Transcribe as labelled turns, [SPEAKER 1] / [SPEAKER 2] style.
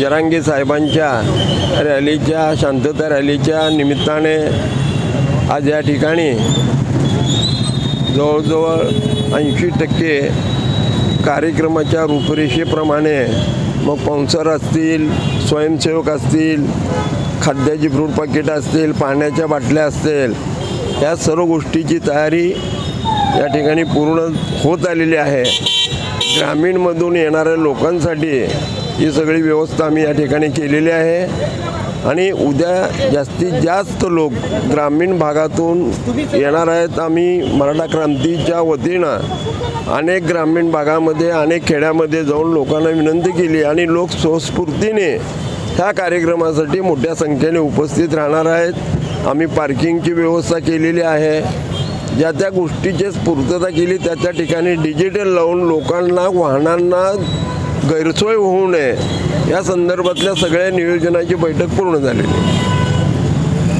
[SPEAKER 1] जरांगी साहेबांच्या रॅलीच्या शांतता रॅलीच्या निमित्ताने आज या ठिकाणी जवळजवळ ऐंशी टक्के कार्यक्रमाच्या रूपरेषेप्रमाणे मग पाऊन्सर असतील स्वयंसेवक असतील खाद्याची फ्रूट पाकिटं असतील पाण्याच्या बाटल्या असतील या सर्व गोष्टीची तयारी या ठिकाणी पूर्ण होत आलेली आहे. ग्रामीणमधून येणाऱ्या लोकांसाठी ही सगळी व्यवस्था आम्ही या ठिकाणी केलेली आहे. आणि उद्या जास्तीत जास्त लोक ग्रामीण भागातून येणार आहेत. आम्ही मराठा क्रांतीच्या वतीनं अनेक ग्रामीण भागामध्ये अनेक खेड्यामध्ये जाऊन लोकांना विनंती केली आणि लोक स्वस्फूर्तीने ह्या कार्यक्रमासाठी मोठ्या संख्येने उपस्थित राहणार आहेत. आम्ही पार्किंगची व्यवस्था केलेली आहे. ज्या त्या गोष्टीची पूर्तता केली त्या त्या ठिकाणी डिजिटल लावून लोकांना वाहनांना गैरसोय होऊ नये. या संदर्भातल्या सगळ्या नियोजनाची बैठक पूर्ण झालेली आहे.